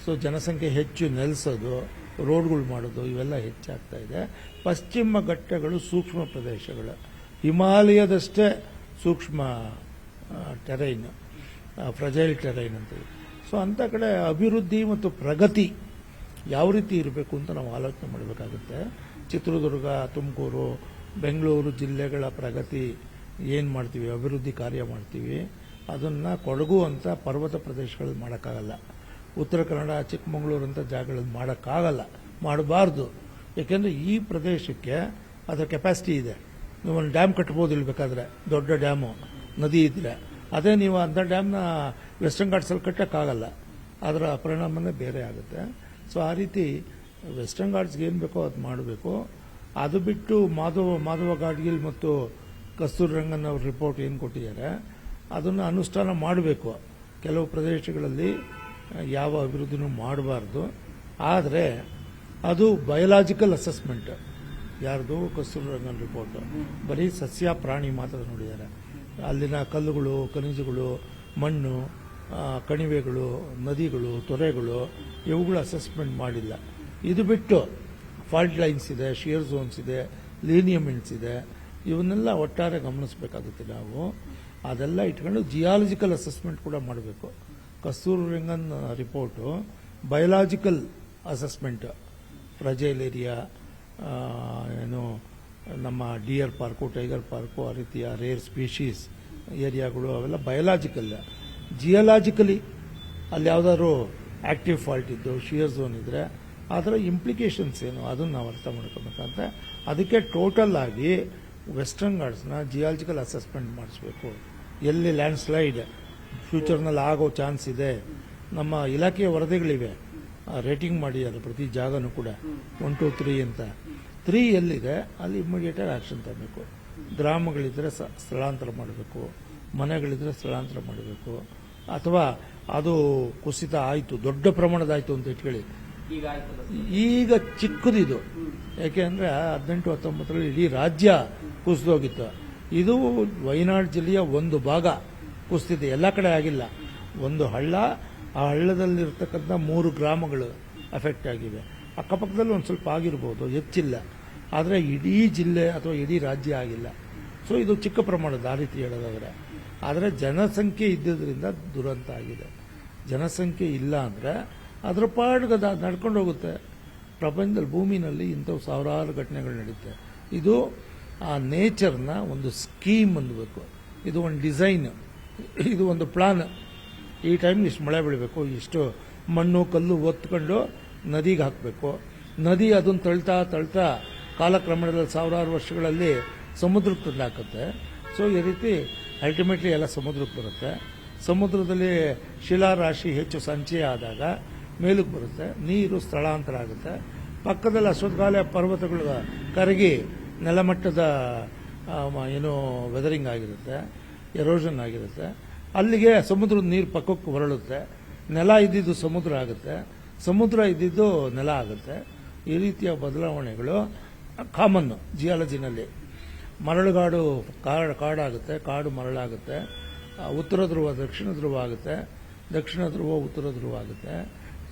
ಸೊ ಜನಸಂಖ್ಯೆ ಹೆಚ್ಚು ನೆಲೆಸೋದು, ರೋಡ್ಗಳು ಮಾಡೋದು, ಇವೆಲ್ಲ ಹೆಚ್ಚಾಗ್ತಾ ಇದೆ. ಪಶ್ಚಿಮ ಘಟ್ಟಗಳು ಸೂಕ್ಷ್ಮ ಪ್ರದೇಶಗಳು. ಹಿಮಾಲಯದಷ್ಟೇ ಸೂಕ್ಷ್ಮ ಟೆರೈನ್ ಫ್ರಜೈಲ್ ಟೆರೈನ್ ಅಂತ ಸೊ ಅಂಥ ಕಡೆ ಅಭಿವೃದ್ಧಿ ಮತ್ತು ಪ್ರಗತಿ ಯಾವ ರೀತಿ ಇರಬೇಕು ಅಂತ ನಾವು ಆಲೋಚನೆ ಮಾಡಬೇಕಾಗುತ್ತೆ. ಚಿತ್ರದುರ್ಗ, ತುಮಕೂರು, ಬೆಂಗಳೂರು ಜಿಲ್ಲೆಗಳ ಪ್ರಗತಿ ಏನು ಮಾಡ್ತೀವಿ, ಅಭಿವೃದ್ಧಿ ಕಾರ್ಯ ಮಾಡ್ತೀವಿ. ಅದನ್ನು ಕೊಡಗು ಅಂತ ಪರ್ವತ ಪ್ರದೇಶಗಳಲ್ಲಿ ಮಾಡೋಕ್ಕಾಗಲ್ಲ. ಉತ್ತರ ಕನ್ನಡ ಚಿಕ್ಕಮಗಳೂರು ಅಂತ ಜಾಗಗಳಲ್ಲಿ ಮಾಡೋಕ್ಕಾಗಲ್ಲ. ಮಾಡಬಾರ್ದು. ಏಕೆಂದರೆ ಈ ಪ್ರದೇಶಕ್ಕೆ ಅದರ ಕೆಪಾಸಿಟಿ ಇದೆ. ನೀವು ಒಂದು ಡ್ಯಾಮ್ ಕಟ್ಬೋದು ಇಲ್ಲಿ ಬೇಕಾದ್ರೆ ದೊಡ್ಡ ಡ್ಯಾಮು ನದಿ ಇದ್ದರೆ ಅದೇ ನೀವು ಅಂಥ ಡ್ಯಾಮ್ನ ವೆಸ್ಟರ್ನ್ ಘಾಟ್ಸಲ್ಲಿ ಕಟ್ಟೋಕ್ಕಾಗಲ್ಲ. ಅದರ ಪರಿಣಾಮನೇ ಬೇರೆ ಆಗುತ್ತೆ. ಸೊ ಆ ರೀತಿ ವೆಸ್ಟರ್ನ್ ಘಾಟ್ಸ್ಗೆ ಏನು ಬೇಕೋ ಅದು ಮಾಡಬೇಕು. ಅದು ಬಿಟ್ಟು ಮಾಧವ ಮಾಧವ ಗಾಡ್ಗಿಲ್ ಮತ್ತು ಕಸ್ತೂರಿ ರಂಗನ್ ಅವ್ರ ರಿಪೋರ್ಟ್ ಏನು ಕೊಟ್ಟಿದ್ದಾರೆ? ಅದನ್ನು ಅನುಷ್ಠಾನ ಮಾಡಬೇಕು. ಕೆಲವು ಪ್ರದೇಶಗಳಲ್ಲಿ ಯಾವ ಅಭಿವೃದ್ಧಿನೂ ಮಾಡಬಾರ್ದು. ಆದರೆ, ಅದು ಬಯಲಾಜಿಕಲ್ ಅಸೆಸ್ಮೆಂಟ್. ಯಾರ್ದು ಕಸ್ತೂರಿ ರಂಗನ್ ರಿಪೋರ್ಟ್ ಬರೀ ಸಸ್ಯ, ಪ್ರಾಣಿ ಮಾತ್ರ ನೋಡಿದ್ದಾರೆ. ಅಲ್ಲಿನ ಕಲ್ಲುಗಳು, ಖನಿಜಗಳು, ಮಣ್ಣು ಕಣಿವೆಗಳು, ನದಿಗಳು, ತೊರೆಗಳು, ಇವುಗಳು ಅಸೆಸ್ಮೆಂಟ್ ಮಾಡಿಲ್ಲ. ಇದು ಬಿಟ್ಟು ಫಾಲ್ಟ್ ಲೈನ್ಸ್ ಇದೆ ಶಿಯರ್ ಝೋನ್ಸ್ ಇದೆ ಲೀನಿಯಮೆಂಟ್ಸ್ ಇದೆ. ಇವನ್ನೆಲ್ಲ ಒಟ್ಟಾರೆ ಗಮನಿಸಬೇಕಾಗುತ್ತೆ ನಾವು. ಅದೆಲ್ಲ ಇಟ್ಕೊಂಡು ಜಿಯಾಲಜಿಕಲ್ ಅಸೆಸ್ಮೆಂಟ್ ಕೂಡ ಮಾಡಬೇಕು. Kasturirangan report biological assessment fragile area ಏನು, ನಮ್ಮ ಡಿಯರ್ ಪಾರ್ಕು ಟೈಗರ್ ಪಾರ್ಕು ಆ ರೀತಿಯ ರೇರ್ ಸ್ಪೀಶೀಸ್ ಏರಿಯಾಗಳು ಅವೆಲ್ಲ ಬಯೋಲಾಜಿಕಲ್ ಜಿಯಲಾಜಿಕಲಿ ಅಲ್ಲಿ ಯಾವುದಾದ್ರು ಆಕ್ಟಿವ್ ಫಾಲ್ಟ್ ಇದ್ದು ಶಿಯರ್ ಝೋನ್ ಇದ್ದರೆ ಅದರ ಇಂಪ್ಲಿಕೇಶನ್ಸ್ ಏನು, ಅದನ್ನು ನಾವು ಅರ್ಥ ಮಾಡ್ಕೋಬೇಕಂತ. ಅದಕ್ಕೆ ಟೋಟಲ್ ಆಗಿ ವೆಸ್ಟರ್ನ್ ಗಾರ್ಡ್ಸ್ನ ಜಿಯಾಲಜಿಕಲ್ ಅಸೆಸ್ಮೆಂಟ್ ಮಾಡಿಸ್ಬೇಕು. ಎಲ್ಲಿ ಲ್ಯಾಂಡ್ ಸ್ಲೈಡ್ ಫ್ಯೂಚರ್ನಲ್ಲಿ ಆಗೋ ಚಾನ್ಸ್ ಇದೆ ನಮ್ಮ ಇಲಾಖೆಯ ವರದಿಗಳಿವೆ. ರೇಟಿಂಗ್ ಮಾಡಿ ಮಾಡಿದ್ದಾರೆ ಪ್ರತಿ ಜಾಗನೂ ಕೂಡ. ಒನ್ ಟು ತ್ರೀ ಅಂತ. ತ್ರೀ ಎಲ್ಲಿದೆ ಅಲ್ಲಿ ಇಮಿಡಿಯೇಟಾಗಿ ಆಕ್ಷನ್ ತರಬೇಕು. ಗ್ರಾಮಗಳಿದ್ರೆ ಸ- ಸ್ಥಳಾಂತರ ಮಾಡಬೇಕು. ಮನೆಗಳಿದ್ರೆ ಸ್ಥಳಾಂತರ ಮಾಡಬೇಕು. ಅಥವಾ ಅದು ಕುಸಿತ ಆಯಿತು ದೊಡ್ಡ ಪ್ರಮಾಣದಾಯಿತು ಅಂತ ಇಟ್ಕೊಳ್ಳಿ. ಈಗ ಚಿಕ್ಕದಿದು. ಯಾಕೆ ಅಂದರೆ ಹದಿನೆಂಟು ಹತ್ತೊಂಬತ್ತರಲ್ಲಿ ಇಡೀ ರಾಜ್ಯ ಕುಸಿದೋಗಿತ್ತು. ಇದು ವಯನಾಡ್ ಜಿಲ್ಲೆಯ ಒಂದು ಭಾಗ. ಕುಸಿದಿದೆ ಎಲ್ಲ ಕಡೆ ಆಗಿಲ್ಲ. ಒಂದು ಹಳ್ಳ, ಆ ಹಳ್ಳದಲ್ಲಿರ್ತಕ್ಕಂಥ ಮೂರು ಗ್ರಾಮಗಳು ಅಫೆಕ್ಟ್ ಆಗಿವೆ. ಅಕ್ಕಪಕ್ಕದಲ್ಲಿ ಒಂದು ಸ್ವಲ್ಪ ಆಗಿರ್ಬೋದು, ಹೆಚ್ಚಿಲ್ಲ. ಆದರೆ ಇಡೀ ಜಿಲ್ಲೆ ಅಥವಾ ಇಡೀ ರಾಜ್ಯ ಆಗಿಲ್ಲ. ಸೊ ಇದು ಚಿಕ್ಕ ಪ್ರಮಾಣದ, ಆ ರೀತಿ ಹೇಳೋದಾದರೆ. ಆದರೆ ಜನಸಂಖ್ಯೆ ಇದ್ದಿದ್ದರಿಂದ ದುರಂತ ಆಗಿದೆ. ಜನಸಂಖ್ಯೆ ಇಲ್ಲ ಅಂದರೆ ಅದರ ಪಾಡ್ಗದ ನಡ್ಕೊಂಡು ಹೋಗುತ್ತೆ. ಪ್ರಪಂಚದಲ್ಲಿ ಭೂಮಿನಲ್ಲಿ ಇಂಥವು ಸಾವಿರಾರು ಘಟನೆಗಳು ನಡೆಯುತ್ತೆ ಇದು ಆ ನೇಚರ್ನ ಒಂದು ಸ್ಕೀಮ್ ಅನ್ನಬೇಕು. ಇದು ಒಂದು ಡಿಸೈನ್. ಇದು ಒಂದು ಪ್ಲಾನ್. ಈ ಟೈಮ್ ಇಷ್ಟು ಮಳೆ ಬೀಳಬೇಕು. ಇಷ್ಟು ಮಣ್ಣು, ಕಲ್ಲು ಒತ್ಕೊಂಡು ನದಿಗೆ ಹಾಕಬೇಕು. ನದಿ ಅದನ್ನು ತಳ್ತಾ ತಳ್ತಾ ಕಾಲಕ್ರಮಣದಲ್ಲಿ ಸಾವಿರಾರು ವರ್ಷಗಳಲ್ಲಿ ಸಮುದ್ರಕ್ಕೆ ತಂದು ಹಾಕುತ್ತೆ ಸೊ ಈ ರೀತಿ ಅಲ್ಟಿಮೇಟ್ಲಿ ಎಲ್ಲ ಸಮುದ್ರಕ್ಕೆ ಬರುತ್ತೆ. ಸಮುದ್ರದಲ್ಲಿ ಶಿಲಾರಾಶಿ ಹೆಚ್ಚು ಸಂಚಯ ಆದಾಗ ಮೇಲಕ್ಕೆ ಬರುತ್ತೆ. ನೀರು ಸ್ಥಳಾಂತರ ಆಗುತ್ತೆ. ಪಕ್ಕದಲ್ಲಿ ಅಶ್ವತ್ಥಾಲಯ ಪರ್ವತಗಳು ಕರಗಿ ನೆಲಮಟ್ಟದ ಏನು ವೆದರಿಂಗ್ ಆಗಿರುತ್ತೆ ಎರೋಷನ್ ಆಗಿರುತ್ತೆ. ಅಲ್ಲಿಗೆ ಸಮುದ್ರದ ನೀರು ಪಕ್ಕಕ್ಕೆ ಹೊರಳುತ್ತೆ. ನೆಲ ಇದ್ದಿದ್ದು ಸಮುದ್ರ ಆಗುತ್ತೆ. ಸಮುದ್ರ ಇದ್ದಿದ್ದು ನೆಲ ಆಗುತ್ತೆ. ಈ ರೀತಿಯ ಬದಲಾವಣೆಗಳು ಕಾಮನ್ ಜಿಯಾಲಜಿನಲ್ಲಿ ಮರಳುಗಾಡು ಕಾಡು, ಕಾಡಾಗುತ್ತೆ, ಕಾಡು ಮರಳಾಗುತ್ತೆ. ಉತ್ತರ ಧ್ರುವ, ದಕ್ಷಿಣ ಧ್ರುವ ಆಗುತ್ತೆ ದಕ್ಷಿಣ ಧ್ರುವ, ಉತ್ತರ ಧ್ರುವ ಆಗುತ್ತೆ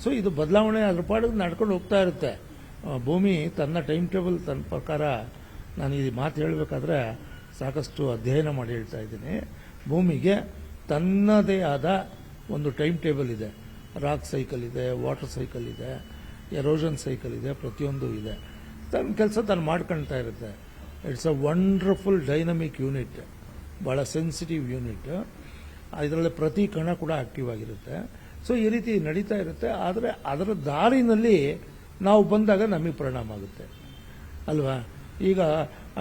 ಸೊ ಇದು ಬದಲಾವಣೆ ಅದ್ರ ಪಾಡಿಗೆ ನಡ್ಕೊಂಡು ಹೋಗ್ತಾ ಇರುತ್ತೆ. ಭೂಮಿ ತನ್ನ ಟೈಮ್ ಟೇಬಲ್ ತನ್ನ ಪ್ರಕಾರ ನಾನು ಈ ಮಾತು ಹೇಳಬೇಕಾದ್ರೆ ಸಾಕಷ್ಟು ಅಧ್ಯಯನ ಮಾಡಿ ಹೇಳ್ತಾ ಇದ್ದೀನಿ. ಭೂಮಿಗೆ ತನ್ನದೇ ಆದ ಒಂದು ಟೈಮ್ ಟೇಬಲ್ ಇದೆ. ರಾಕ್ ಸೈಕಲ್ ಇದೆ, ವಾಟರ್ ಸೈಕಲ್ ಇದೆ, ಎರೋಷನ್ ಸೈಕಲ್ ಇದೆ, ಪ್ರತಿಯೊಂದು ಇದೆ. ತನ್ನ ಕೆಲಸ ತಾನು ಮಾಡ್ಕೊಳ್ತಾ ಇರುತ್ತೆ. It's a wonderful dynamic unit ಭಾಳ ಸೆನ್ಸಿಟಿವ್ ಯೂನಿಟ್ ಇದರಲ್ಲಿ ಪ್ರತಿ ಕಣ ಕೂಡ ಆಕ್ಟಿವ್ ಆಗಿರುತ್ತೆ. ಸೊ ಈ ರೀತಿ ನಡೀತಾ ಇರುತ್ತೆ. ಆದರೆ ಅದರ ದಾರಿನಲ್ಲಿ ನಾವು ಬಂದಾಗ ನಮಗೆ ಪರಿಣಾಮ ಆಗುತ್ತೆ. ಅಲ್ವಾ? ಈಗ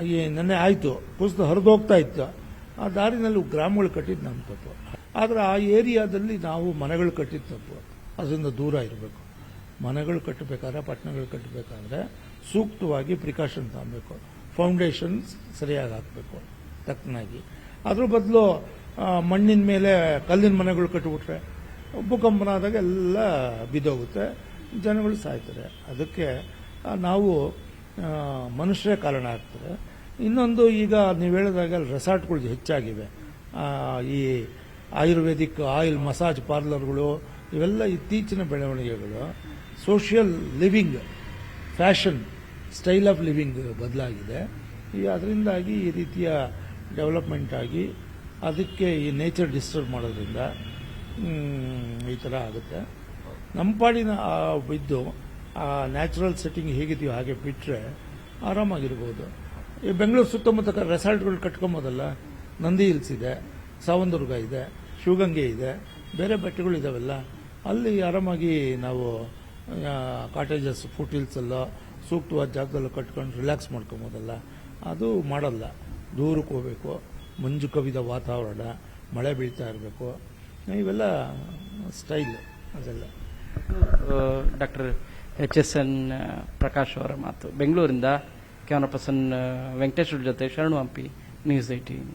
ಈ ನೆನ್ನೆ ಆಯಿತು. ಕುಸಿದು ಹರಿದೋಗ್ತಾ ಇತ್ತು. ಆ ದಾರಿನಲ್ಲಿ ಗ್ರಾಮಗಳು ಕಟ್ಟಿದ್ದು ನಮ್ಮ ತಪ್ಪು. ಆದರೆ ಆ ಏರಿಯಾದಲ್ಲಿ ನಾವು ಮನೆಗಳು ಕಟ್ಟಿದ್ದು ತಪ್ಪು. ಅದರಿಂದ ದೂರ ಇರಬೇಕು. ಮನೆಗಳು ಕಟ್ಟಬೇಕಾದ್ರೆ, ಪಟ್ಟಣಗಳು ಕಟ್ಟಬೇಕಾದ್ರೆ ಸೂಕ್ತವಾಗಿ ಪ್ರಿಕಾಷನ್ ತಗೊಬೇಕು. ಫೌಂಡೇಶನ್ ಸರಿಯಾಗಿ ಹಾಕಬೇಕು. ತಕ್ಕನಾಗಿ. ಅದ್ರ ಬದಲು ಮಣ್ಣಿನ ಮೇಲೆ ಕಲ್ಲಿನ ಮನೆಗಳು ಕಟ್ಟಿಬಿಟ್ರೆ ಭೂಕಂಪನ ಆದಾಗ ಎಲ್ಲ ಬಿದ್ದೋಗುತ್ತೆ. ಜನಗಳು ಸಾಯ್ತಾರೆ. ಅದಕ್ಕೆ ನಾವು ಮನುಷ್ಯರೇ ಕಾರಣ ಆಗ್ತದೆ. ಇನ್ನೊಂದು ಈಗ ನೀವು ಹೇಳಿದಾಗ ರೆಸಾರ್ಟ್ಗಳು ಹೆಚ್ಚಾಗಿವೆ. ಈ ಆಯುರ್ವೇದಿಕ್ ಆಯಿಲ್ ಮಸಾಜ್ ಪಾರ್ಲರ್ಗಳು ಇವೆಲ್ಲ ಇತ್ತೀಚಿನ ಬೆಳವಣಿಗೆಗಳು. Social living, fashion, style of living ಬದಲಾಗಿದೆ. ಈ ಅದರಿಂದಾಗಿ ಈ ರೀತಿಯ ಡೆವಲಪ್ಮೆಂಟ್ ಆಗಿ ಅದಕ್ಕೆ ಈ ನೇಚರ್ ಡಿಸ್ಟರ್ಬ್ ಮಾಡೋದ್ರಿಂದ ಈ ಥರ ಆಗುತ್ತೆ. ನಮ್ಮ ಪಾಡಿನ ಬಿದ್ದು ಆ ನ್ಯಾಚುರಲ್ ಸೆಟ್ಟಿಂಗ್ ಹೇಗಿದೆಯೋ ಹಾಗೆ ಬಿಟ್ಟರೆ ಆರಾಮಾಗಿರ್ಬೋದು. ಈ ಬೆಂಗಳೂರು ಸುತ್ತಮುತ್ತ ರೆಸಾರ್ಟ್ಗಳು ಕಟ್ಕೊಂಬೋದಲ್ಲ? ನಂದಿ ಹಿಲ್ಸ್ ಇದೆ ಸಾವಂದುರ್ಗ ಇದೆ, ಶಿವಗಂಗೆ ಇದೆ, ಬೇರೆ ಬೆಟ್ಟಗಳು ಇದಾವೆಲ್ಲ? ಅಲ್ಲಿ ಆರಾಮಾಗಿ ನಾವು ಕಾಟೇಜಸ್, ಫುಟ್ ಹಿಲ್ಸಲ್ಲೋ ಸೂಕ್ತವಾದ ಜಾಗದಲ್ಲೂ ಕಟ್ಕೊಂಡು ರಿಲ್ಯಾಕ್ಸ್ ಮಾಡ್ಕೊಬೋದಲ್ಲ? ಅದು ಮಾಡಲ್ಲ. ದೂರಕ್ಕೆ ಹೋಗಬೇಕು. ಮಂಜು ಕವಿದ ವಾತಾವರಣ, ಮಳೆ ಬೀಳ್ತಾ ಇರಬೇಕು. ಇವೆಲ್ಲ ಸ್ಟೈಲ್ ಅದೆಲ್ಲ. Doctor H S N Prakash ಅವರ ಮಾತು. ಬೆಂಗಳೂರಿಂದ ಕ್ಯಾಮರಾ ಪರ್ಸನ್ ವೆಂಕಟೇಶ್ವರ ಜೊತೆ ಶರಣು ಹಂಪಿ ನ್ಯೂಸ್ ಏಟೀನ್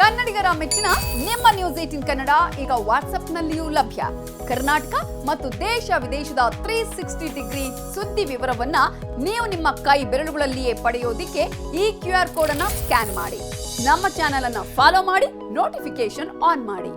ಕನ್ನಡಿಗರ ಮೆಚ್ಚಿನ ನಿಮ್ಮ ನ್ಯೂಸ್ ಏಟೀನ್ ಕನ್ನಡ ಈಗ ವಾಟ್ಸ್ಆಪ್ನಲ್ಲಿಯೂ ಲಭ್ಯ. ಕರ್ನಾಟಕ ಮತ್ತು ದೇಶ ವಿದೇಶದ ತ್ರೀ ಸಿಕ್ಸ್ಟಿ ಡಿಗ್ರಿ ಸುದ್ದಿ ವಿವರವನ್ನ ನೀವು ನಿಮ್ಮ ಕೈ ಬೆರಳುಗಳಲ್ಲಿಯೇ ಪಡೆಯೋದಿಕ್ಕೆ ಈ ಕ್ಯೂ ಆರ್ ಕೋಡ್ ಅನ್ನ ಸ್ಕ್ಯಾನ್ ಮಾಡಿ. ನಮ್ಮ ಚಾನೆಲ್ ಅನ್ನ ಫಾಲೋ ಮಾಡಿ ನೋಟಿಫಿಕೇಶನ್ ಆನ್ ಮಾಡಿ.